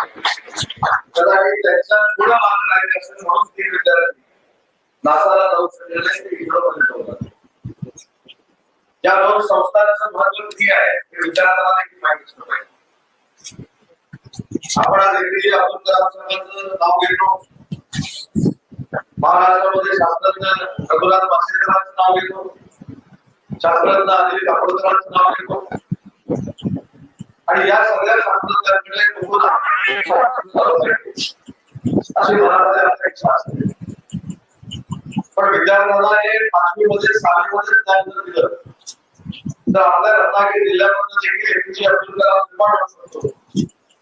कदाचित त्यांच्या पुढं म्हणून ते विद्यार्थी नासाला जाऊ शकले नाही ते होतात या दोन संस्थांचं महत्त्व किती आहे हे देखील माहिती असलं पाहिजे आपण आज अब्दुल नाव घेतो महाराष्ट्रामध्ये शास्त्रज्ञ रघुनाथ माशेलकरांचं नाव घेतो शास्त्रज्ञ अनिल काकोडकरांचं नाव घेतो आणि या सगळ्या शास्त्रज्ञांकडे अशी मनामध्ये अपेक्षा असते पण विद्यार्थ्यांना हे पाचवी मध्ये सहावी मध्ये ज्ञान जर दिलं तर आपल्या रत्नागिरी जिल्ह्यामधून देखील एपीजे अब्दुल कलाम निर्माण होऊ शकतो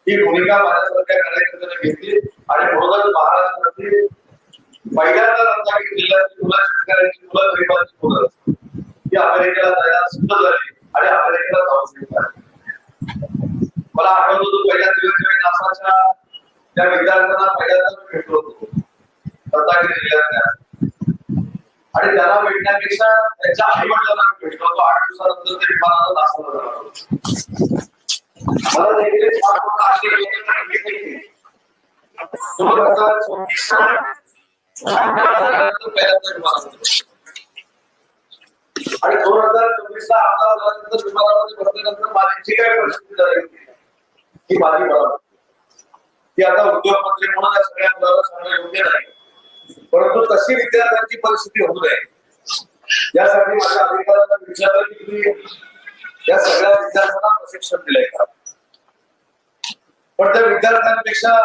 ही भूमिका माझ्यासारख्या कार्यकर्त्याने घेतली आणि म्हणूनच महाराष्ट्रातील पहिल्यांदा रत्नागिरी जिल्ह्यातील मुलं शेतकऱ्यांची मुलं गरिबांची मुलं ती अमेरिकेला जायला सिद्ध झाली आणि अमेरिकेला जाऊन शकतात मला आठवतो तो पहिल्या दिवस ज्यावेळी नासाच्या त्या विद्यार्थ्यांना पहिल्यांदा भेटलो होतो. रत्नागिरी जिल्ह्यातल्या आणि त्याला भेटण्यापेक्षा त्याच्या आई वडिलांना भेटलो होतो. आठ दिवसानंतर ते विमानाला नासाला जाणार मला देखील दोन हजार चोवीस पहिल्यांदा विमानात होतो. आणि दोन हजार चोवीस ला आमदार झाल्यानंतर विमानामध्ये बसल्यानंतर माझी जी काही परिस्थिती झाली ही ती माझी मला ती आता उद्योगमंत्री म्हणून या सगळ्या मुलाला सांगणं योग्य नाही. परंतु तशी विद्यार्थ्यांची परिस्थिती होऊ नये. यासाठी माझ्या अधिकाऱ्यांना विचारलं की तुम्ही या सगळ्या विद्यार्थ्यांना प्रशिक्षण दिलंय का? पण त्या विद्यार्थ्यांपेक्षा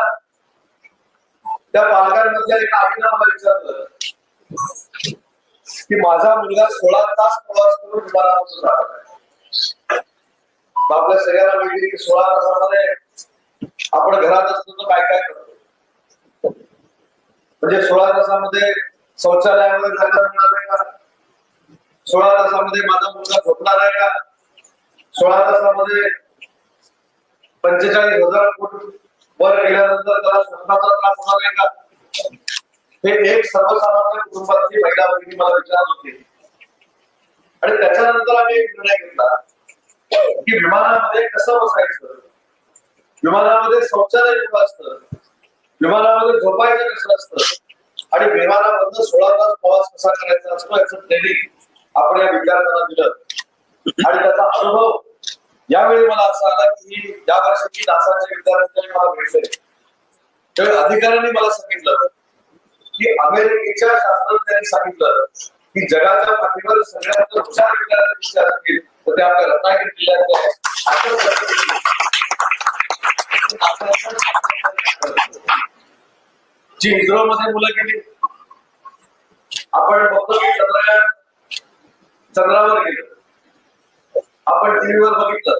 त्या पालकांमधल्या एका आईला मला विचारलं की माझा मुलगा सोळा तास प्रवास करून विमानामधून आहे. आपल्या सगळ्यांना माहिती की सोळा तासामध्ये आपण घरात असतो काय काय करतो. म्हणजे सोळा तासामध्ये शौचालयामध्ये जायला मिळणार आहे का? सोळा तासामध्ये माझा मुलगा झोपणार आहे का? सोळा तासामध्ये पंचेचाळीस हजार फूट वर गेल्यानंतर त्याला स्वप्नाचा त्रास होणार आहे का? हे एक सर्वसामान्य कुटुंबातली महिला बहिणी मला विचारत होती. आणि त्याच्यानंतर आम्ही एक निर्णय घेतला. की विमानामध्ये कसं बसायचं? विमानामध्ये शौचालय कुठं असतं? विमानामध्ये झोपायचं कसं असतं? आणि विमानामधनं सोळा तास प्रवास कसा करायचा असतो याचं ट्रेनिंग आपण या विद्यार्थ्यांना दिलं. आणि त्याचा अनुभव. यावेळी मला असं आला की ही या वर्षीची नासाच्या विद्यार्थ्यांनी मला भेटले त्यावेळी अधिकाऱ्यांनी मला सांगितलं की अमेरिकेच्या शास्त्रज्ञांनी सांगितलं की जगाच्या पाठीवर सगळ्यात हुशार विद्यार्थी असतील? तर ते आपल्या रत्नागिरी जिल्ह्यात जी इस्रो मध्ये मुलं गेली. आपण बघतो की चंद्रयान चंद्रावर गेलो. आपण टीव्हीवर बघितलं.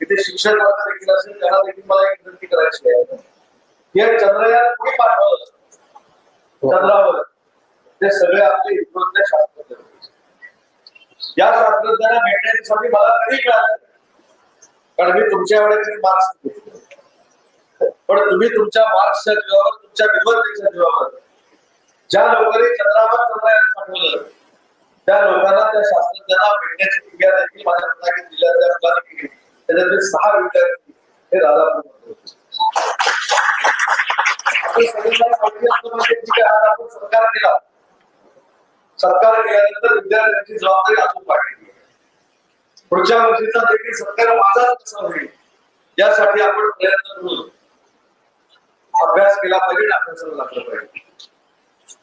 की ते शिक्षक वर्ग देखील असेल त्यांना देखील मला एक विनंती करायची आहे. हे चंद्रयान कोणी पाठवलं? चंद्रावर. ते सगळे आपले इस्रोतले या शास्त्रज्ञांना भेटण्याची संधी मला कधी मिळाली कारण मी तुमच्या वेळेस मार्क्स पण तुम्ही तुमच्या मार्क्सच्या जीवावर तुमच्या विद्वत्तेच्या जीवावर ज्या लोकांनी चंद्रावर चंद्रयान पाठवलं त्या लोकांना त्या शास्त्रज्ञांना भेटण्याची क्रिया देखील माझ्या मुलाने दिल्या त्या मुलांनी केली. त्याच्यातले सहा विद्यार्थी हे राधापूर होते. आपण सत्कार केल्यानंतर विद्यार्थ्यांची जबाबदारी अजून वाढली. पुढच्या वर्षीचा देखील सत्कार माझाच कसा होईल. यासाठी आपण प्रयत्न करून अभ्यास केला पाहिजे आणि अभ्यासाला लागलं पाहिजे.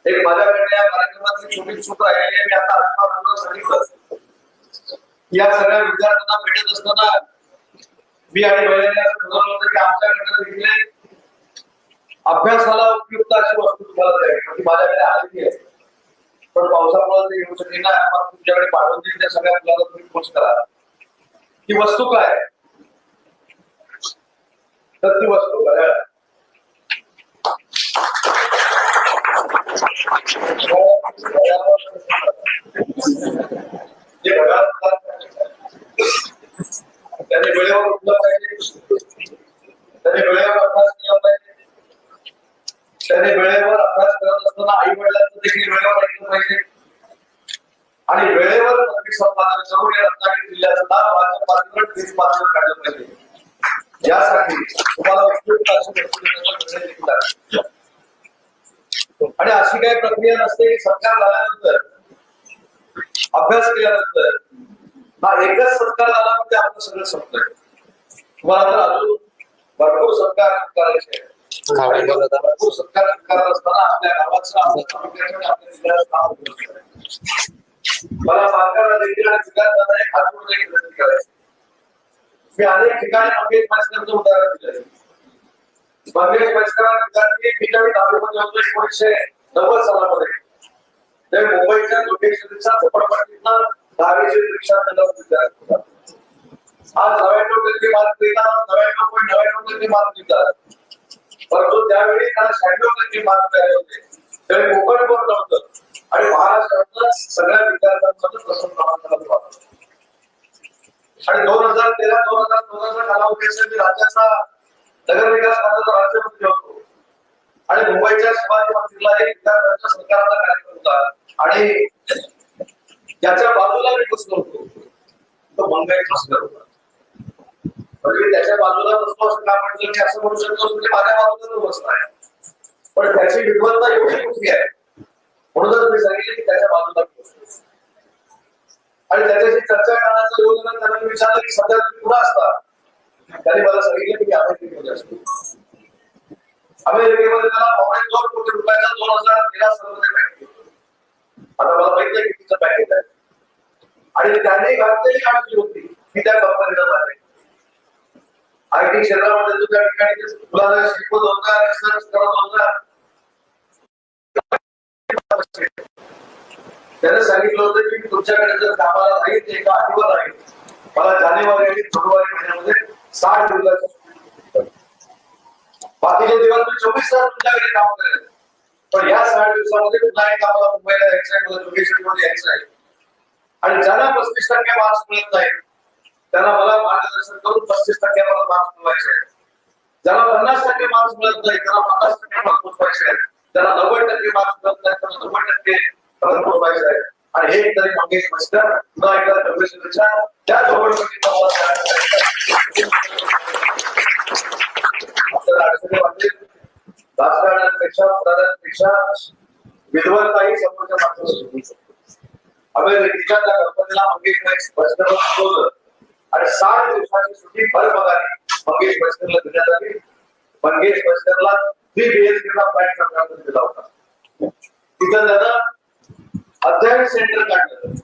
एक माझ्याकडे या कार्यक्रमातली छोटी चूक राहिलेली आहे. मी आता आत्मा सांगितलं या सगळ्या विद्यार्थ्यांना भेटत असताना मी आणि वहिनी असं ठरवलं होतं की आमच्याकडनं देखील अभ्यासाला उपयुक्त अशी वस्तू तुम्हाला द्यावी माझ्याकडे आलेली आहे. पावसामुळे ते येऊ शकली ना आपण तुमच्याकडे पाठवून देईल त्या सगळ्या मुलाला तुम्ही पोस्ट करा. ती वस्तू काय? तर ती वस्तू घड्याळ जे घड्याळ त्याने वेळेवर उठलं पाहिजे. त्याने वेळेवर अभ्यास केला पाहिजे. त्याने वेळेवर अभ्यास करत असताना आई वडिलांचं देखील वेळेवर ऐकलं पाहिजे. आणि वेळेवर पदवी संपादन करून या रत्नागिरी जिल्ह्याचं नाव राज्य पातळीवर देश पातळीवर काढलं पाहिजे. यासाठी तुम्हाला उपयुक्त अशी आणि अशी काही प्रक्रिया नसते की सरकार झाल्यानंतर अभ्यास केल्यानंतर हा एकच सरकार आला म्हणजे आपलं सगळं संपलंय तुम्हाला तर अजून भरपूर सरकार करायचे आहे. मला सरकारला देखील आणि विकासाला एक हात जोडून एक विनंती करायची मी अनेक ठिकाणी मंगेश उदाहरण मंगेश विद्यार्थी होतो एकोणीसशे नव्वद सालामध्ये त्यावेळी मुंबईच्या लोकेशनच्या झोपडपट्टीतनं दहावीची परीक्षा त्यांना विद्यार्थी होता. आज नव्याण्णव टक्के मार्क देतात नव्याण्णव पॉईंट नव्याण्णव टक्के मार्क देतात परंतु त्यावेळी त्याला शहाण्णव टक्के मार्क मिळाले होते. त्यावेळी कोकण बोर्ड नव्हतं आणि महाराष्ट्रातलं सगळ्या विद्यार्थ्यांमध्ये प्रथम क्रमांकाला आणि दोन हजार तेरा दोन हजार चौदाचा कालावधी असेल मी राज्याचा नगर विकास खात्याचा राज्यमंत्री होतो. आणि मुंबईच्या शिवाजी मंदिरला एक विद्यार्थ्यांच्या सरकारचा कार्यक्रम होता. आणि त्याच्या बाजूला मी बसलो होतो. तो मंगळचा सर होता. म्हणजे त्याच्या बाजूला बसलो असं का म्हटलं मी असं म्हणू शकतो म्हणजे माझ्या बाजूला तो बसलाय पण त्याची विद्वत्ता एवढी कुठली आहे. म्हणूनच मी सांगितलं की त्याच्या बाजूला मी आणि त्याच्याशी चर्चा करण्याचं योजना त्यांना विचारलं की सध्या तुम्ही कुठं असता? त्याने मला सांगितलं की अमेरिकेमध्ये असतो. अमेरिकेमध्ये त्याला पावणे दोन कोटी रुपयाचा दोन हजार तेरा सालामध्ये पॅकेज आता मला माहिती आहे कितीचं पॅकेज आहे. आणि त्याने घातलेली काळजी होती. की त्या कंपनीला जाते. आयटी क्षेत्रामध्ये तू त्या ठिकाणी तुला शिकवत होता रिसर्च करत होता. त्याने सांगितलं होतं की तुमच्याकडे जर कामाला राहील ते एका आठवड राहील मला जानेवारी आणि फेब्रुवारी महिन्यामध्ये साठ दिवसाची बाकीचे दिवस मी चोवीस तास तुमच्याकडे काम करेल पण या साठ दिवसामध्ये पुन्हा एक आम्हाला मुंबईला यायचं आहे मला लोकेशनमध्ये यायचं आहे आणि ज्यांना पस्तीस टक्के मार्क्स मिळत नाही त्यांना मला मार्गदर्शन करून पस्तीस टक्के मला मार्क्स मिळवायचे आहेत. ज्यांना पन्नास टक्के मार्क्स मिळत नाही त्याला पन्नास टक्के मार्क्स पोचवायचे आहेत. त्याला नव्वद टक्के मार्क्स मिळत नाही त्याला नव्वद टक्के पर्यंत पोचवायचे आहेत. आणि हे तरी मंगेश मास्टर पुन्हा एकदा प्रवेशाच्या त्या झोपडपट्टीचा मला सांगायचं आहे. आपल्याला अडचणी वाटतील राजकारणापेक्षा पुराणांपेक्षा विद्वत्ताही समोरच्या माणसाला शिकवू शकतो. अमेरिकेच्या त्या कंपनीला मंगेश नाईक शिकवलं आणि साठ दिवसाची सुट्टी भर पगारी मंगेश बसकरला देण्यात आली मंगेश बसकरला थ्री बीएचकेचा फ्लॅट सरकारने दिला होता. तिथं त्यानं अध्ययन सेंटर काढलं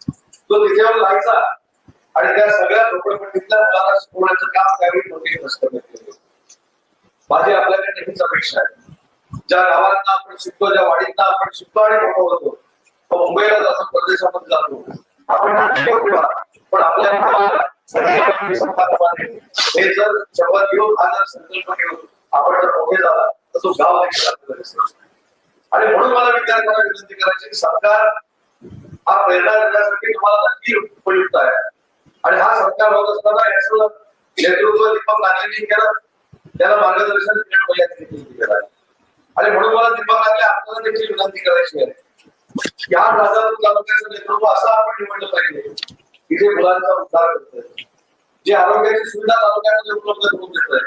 तो तिच्यावर लायचा. आणि त्या सगळ्या झोपडपट्टीतल्या मुलांना शिकवण्याचं काम त्यावेळी मंगेश बसकरने केलं. माझी आपल्याकडे नेहमीच अपेक्षा आहे. ज्या गावांना आपण शिकतो ज्या वाडींना आपण शिकतो आणि मोठं होतो तो मुंबईला जातो परदेशामध्ये जातो. आपण पण आपल्या हे जर हा जर संकल्प घेऊन आपण जर झाला तर तो गाव देखील आणि म्हणून मला विचार करायला विनंती करायची की सरकार हा प्रेरणा देण्यासाठी तुम्हाला नक्की उपयुक्त आहे. आणि हा सरकार होत असताना याचं नेतृत्व दीपक नागेंनी केलं. त्याला मार्गदर्शन केलं आणि म्हणून मला दीपक नागे आपल्याला देखील विनंती करायची आहे. या तालुक्याचं नेतृत्व असं आपण निवडलं पाहिजे. की जे मुलांचा उद्धार करतोय. जे आरोग्याची सुविधा तालुक्यामध्ये उपलब्ध करून देत आहे.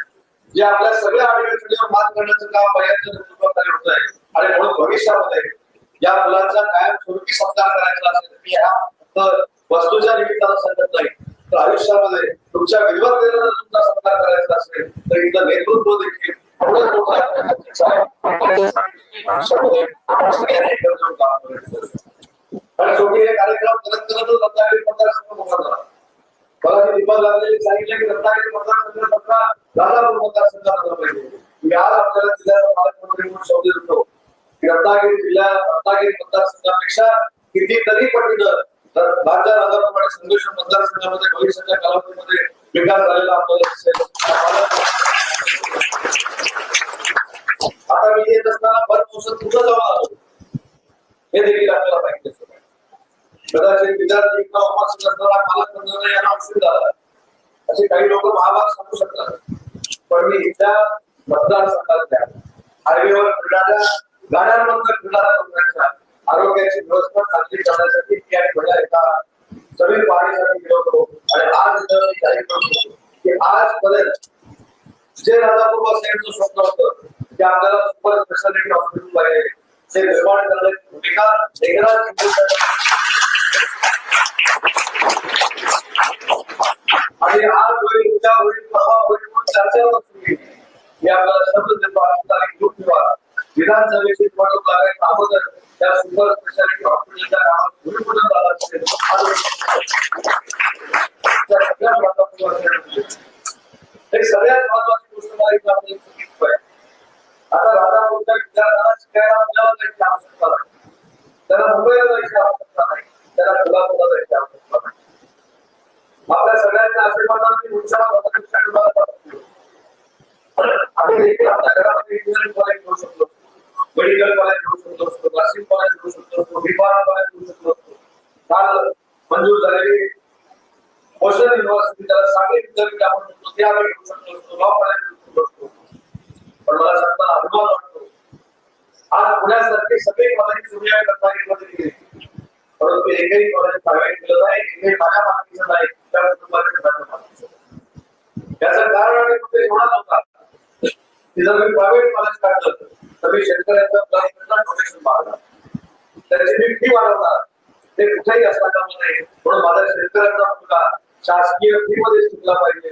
जे आपल्या सगळ्या अडचणीवर मात करण्याचं काम पर्यंत होत आहे. आणि म्हणून भविष्यामध्ये या मुलांचा कायम स्वरूपी सत्कार करायचा असेल तर मी ह्या फक्त वस्तूच्या निमित्तानं सांगत नाही. तर आयुष्यामध्ये तुमच्या विद्वत्तेनं जर तुमचा सत्कार करायचा असेल तर इथं नेतृत्व देखील एवढंच मोठं आणि शेवटी हे कार्यक्रम करत करतच रत्नागिरी मतदारसंघ झाला. मला ते सांगितलं की रत्नागिरी मतदारसंघ सतरा राजापूर मतदारसंघात पाहिजे. मी आज आपल्याला जिल्ह्याचा पालकमंत्री म्हणून शब्द देतो. की रत्नागिरी जिल्हा रत्नागिरी मतदारसंघापेक्षा कितीतरी पटीनं तर राज्य राजापूर आणि मतदारसंघामध्ये भविष्याच्या कालावधीमध्ये विकास झालेला आपल्याला दिसेल आता मी येत असताना बरं पुसत कुठं जाऊन आलो हे देखील आपल्याला माहिती असतं कदाचित विद्यार्थी किंवा उपस्थित असणारा पालक मंडळ यांना उशीर झाला असे काही लोक महाभाग सांगू शकतात पण मी इथल्या मतदारसंघातल्या हायवेवर फिरणाऱ्या गाड्यांमधून फिरणाऱ्या लोकांच्या आरोग्याची व्यवस्था खात्री करण्यासाठी या ठिकाणी एका जमीन पाहणीसाठी मिळवतो आणि आज जाहीर करतो की आजपर्यंत जे राजापूर वासियांचं स्वप्न होतं ते आपल्याला सुपर स्पेशालिटी हॉस्पिटल पाहिजे ते निर्माण करण्याची भूमिका एकनाथ आणि आज होईल उद्या होईल परवा होईल चर्चा मी आपल्याला शब्द देतो. आज तारीख ठेवा विधानसभेची निवडणूक अगोदर त्या सुपर स्पेशालिटी हॉस्पिटलच्या नावात भूमिपूजन झालं असेल. त्या सगळ्या सगळ्यात महत्वाची गोष्ट मला इथं आपल्याला आहे आता राधापूरच्या विद्यार्थ्यांना शिकायला आपल्याला जायची आवश्यकता नाही. त्याला मुंबईला जायची आवश्यकता नाही. त्याला कोल्हापूरला जायची आवश्यकता नाही. आपल्या सगळ्यांच्या आशीर्वादाने उत्साह आम्ही देखील आपल्या घरामध्ये इंजिनिअरिंग कॉलेज घेऊ शकतो मेडिकल कॉलेज घेऊ शकतो असतो नर्सिंग कॉलेज घेऊ शकतो असतो विभाग कॉलेज घेऊ शकतो असतो काल मंजूर झालेली ओशन युनिव्हर्सिटी त्याला सांगली विद्यापीठ आपण म्हणतो ते आम्ही घेऊ शकतो असतो लॉ कॉलेज घेऊ शकतो असतो पण मला सांगताना अभिमान वाटतो आज पुण्यासारखे सगळे कॉलेज तुम्ही रत्नागिरीमध्ये गेली परंतु एकही कॉलेज प्रायव्हेट केलं नाही एकही माझ्या मागणीचं नाही त्या कुटुंबाच्या माझ्या मागणीचं त्याचं कारण आणि कुठे एवढा नव्हता की जर मी प्रायव्हेट कॉलेज काढलं तर मी शेतकऱ्यांचा डोनेशन मागणार त्याची मी फी वाढवणार. ते कुठेही असता कामा नये म्हणून माझ्या शेतकऱ्यांचा मुलगा शासकीय फी मध्ये शिकला पाहिजे.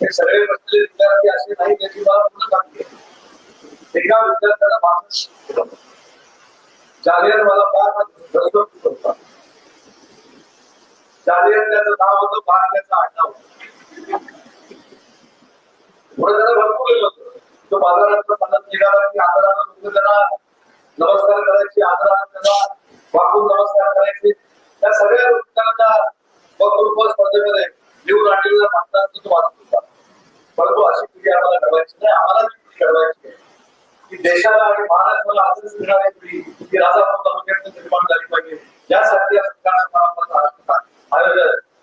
हे सगळे बसलेले विद्यार्थी असे नाही त्याची मला पूर्ण सांगते एका विद्यार्थ्याला पाच जालियनवाला मला पाच दस्तक होता जालियन त्याचं नाव होतं पाच त्याचं आडनाव पुढे त्याला भरपूर गेलं होतं. तो बाजारात म्हणत निघाला की आदरानं लोक त्याला नमस्कार करायची आदरानं त्याला वाकून नमस्कार करायचे. त्या सगळ्या गोष्टींना वक्तृत्व स्पर्धेमध्ये लिहून आणलेला मागतात तो वाचत होता परंतु अशी पिढी आम्हाला घडवायची नाही आम्हाला जी पिढी घडवायची की देशाला आणि महाराष्ट्राला आदर्श मिळाली पिढी ही राजा तालुक्यात निर्माण झाली पाहिजे. यासाठी या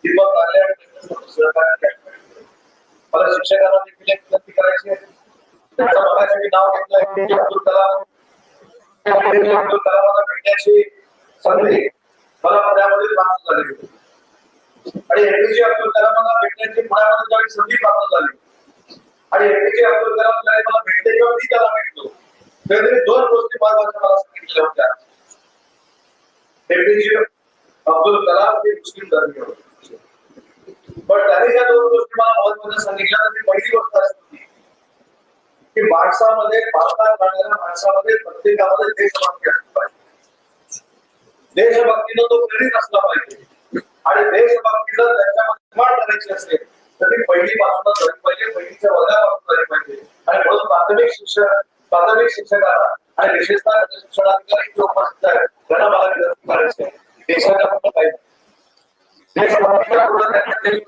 दीपक आले आणि मला शिक्षकांना देखील एक विनंती करायची आहे. त्यांचं मगाशी मी नाव घेतलं अब्दुल कलाम. अब्दुल कलामाला भेटण्याची संधी मला पुण्यामध्ये प्राप्त झाली होती. आणि एपीजे अब्दुल कलामांना भेटण्याची पुण्यामध्ये ज्यावेळी संधी प्राप्त झाली. आणि एपीजे अब्दुल कलाम ज्यावेळी मला भेटले किंवा मी त्याला भेटलो तेव्हा त्यांनी दोन गोष्टी महत्त्वाच्या मला सांगितल्या होत्या. एपीजे अब्दुल कलाम हे मुस्लिम धर्मीय होते. पण त्याने ज्या दोन गोष्टी मला महत्त्वाच्या सांगितल्या तर ती पहिली गोष्ट अशी होती की माणसामध्ये भारतात राहणाऱ्या माणसामध्ये प्रत्येकामध्ये देशभक्ती असली पाहिजे. देशभक्तीनं तो प्रेरित असला पाहिजे. आणि देशभक्तीचं त्यांच्यामध्ये निर्माण करायची असेल तर ती पहिलीपासूनच झाली. पाहिजे पहिलीच्या वर्गापासून झाली पाहिजे. आणि म्हणून प्राथमिक शिक्षण प्राथमिक शिक्षकाला आणि विशेषतः शिक्षणाधिकारी जे उपस्थित आहेत त्यांना मला विनंती करायची आहे. देशाच्या पुढे पाहिजे देशभक्तीला पुढे त्यांनी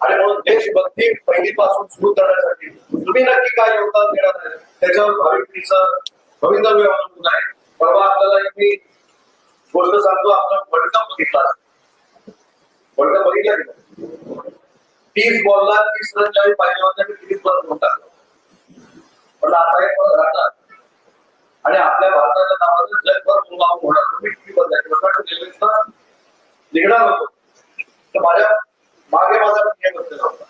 आणि म्हणून देशभक्ती पहिलीपासून सुरू करण्यासाठी तुम्ही नक्की काय योगदान देणार आहे त्याच्यावर भावी पिढीचं भवितव्य अवलंबून आहे. परवा आपल्याला एक मी गोष्ट सांगतो आपण वर्ल्ड कप बघितला वर्ल्ड कप बघितला तीस बॉलला तीस रन ज्यावेळी पाहिजे होते मी तीस रन होता पण आता एक बॉल राहणार आणि आपल्या भारताच्या नावाचं जगभर मुलाम होणार. तुम्ही किती बदलायचं रेल्वेचा निघणार होतो. तर माझ्या मागे माझा नियम बसलेला होता.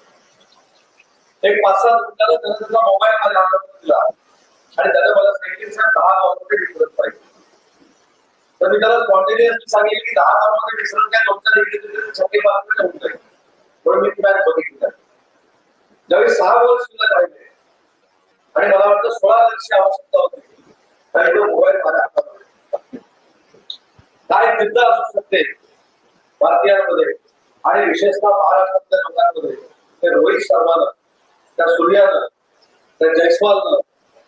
एक पाच सहा मिनिटाला त्याने त्याचा मोबाईल माझ्या हातात दिला आणि त्याने मला सांगितलं सर दहा गावामध्ये डिफरन्स पाहिजे. तर मी त्याला स्पॉन्टेनियसली सांगितलं की दहा गावामध्ये मिश्रण काय नव्हतं इकडे छक्के मारण्याचे होऊन जाईल मी मॅच बघितली छक्के मारण्याचे होऊन मी ती मॅच ज्यावेळी सहा वर्ष शिल्लक राहिले आणि मला वाटतं सोळा लक्ष आवश्यकता होती. आणि तो मोबाईल माझ्या हातात काय जिद्द असू शकते भारतीयांमध्ये आणि विशेषतः महाराष्ट्रातल्या लोकांमध्ये ते रोहित शर्मानं त्या सूर्यानं त्या जयस्वालनं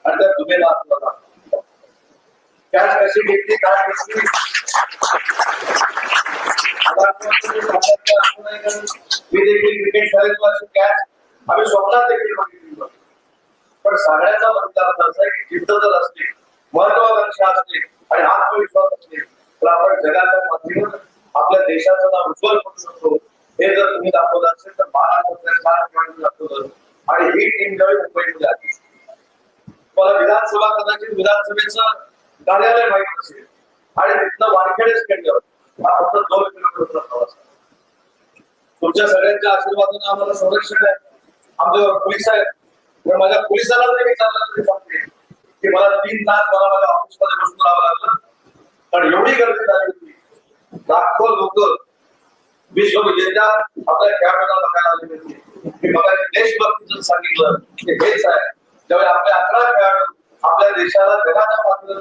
आणि त्या दुबेला त्यात कशी घेतली काय घेतली मी देखील क्रिकेट खेळायचो कॅच आम्ही स्वप्नात देखील बघितली पण सगळ्याचा म्हणता असा की जिद्द जर असते महत्वाकांक्षा असते आणि आत्मविश्वास असते तर आपण जगाच्या माध्यमात आपल्या देशाचं नाव उज्ज्वल करू शकतो हे जर तुम्ही दाखवलं असेल तर महाराष्ट्रातल्या चार खेळाडू दाखवलं आणि ही टीम ज्यावेळी मुंबईमध्ये आली मला विधानसभा कदाचित विधानसभेचं कार्यालय माहीत असेल आणि तिथनं वानखेडेच स्टेडियम हा फक्त दोन किलोमीटरचा प्रवास तुमच्या सगळ्यांच्या आशीर्वादाने आम्हाला संरक्षण आहे. आमच्या पोलीस आहेत. तर माझ्या पोलिसाला जरी विचारलं तरी सांगते की मला तीन तास मला माझ्या ऑफिसमध्ये बसून राहावं लागलं. पण एवढी गर्दी झाली होती. लाखो लोक विश्वविजेत्या आपल्या खेळाडूला बघायला आले होते. मी मला देशभक्तीचं सांगितलं की हेच आहे ज्यावेळी आपले अकरा खेळाडू आपल्या देशाला जगाच्या पातळीवर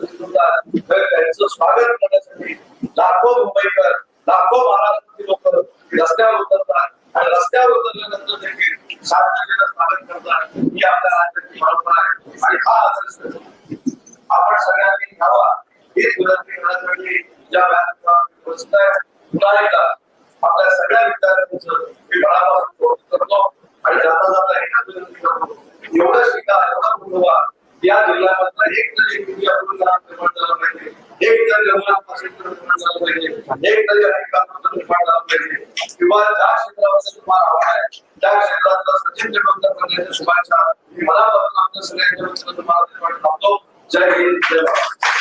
तर त्यांचं स्वागत करण्यासाठी लाखो मुंबईकर लाखो महाराष्ट्रातील लोक रस्त्यावर उतरतात. आणि रस्त्यावर उतरल्यानंतर देखील शांततेनं स्वागत करतात. ही आपल्या राज्याची परंपरा आहे. आणि हा आदर्श आपण सगळ्यांनी घ्यावा. हीच विनंती करण्यासाठी ज्या व्यासपीठावर आहे पुन्हा एकदा आपल्या सगळ्या विद्यार्थ्यांचं मी मनापासून कौतुक करतो. आणि जाता जाता एकच विनंती करतो. एवढं शिका एवढा पुरवा या जंगलामधला एक तरी तुम्ही आपण निर्माण झाला पाहिजे एक तरी जंगलापासून निर्माण झाला पाहिजे एक तरी हरिकापासून निर्माण झाला पाहिजे किंवा ज्या क्षेत्रावर तुम्हाला हवा आहे त्या क्षेत्रातला सचिन तेंडुलकर करण्याच्या शुभेच्छा मी मला पासून आमच्या सगळ्यांच्या वतीनं तुम्हाला निर्माण थांबतो जय हिंद, जय भारत।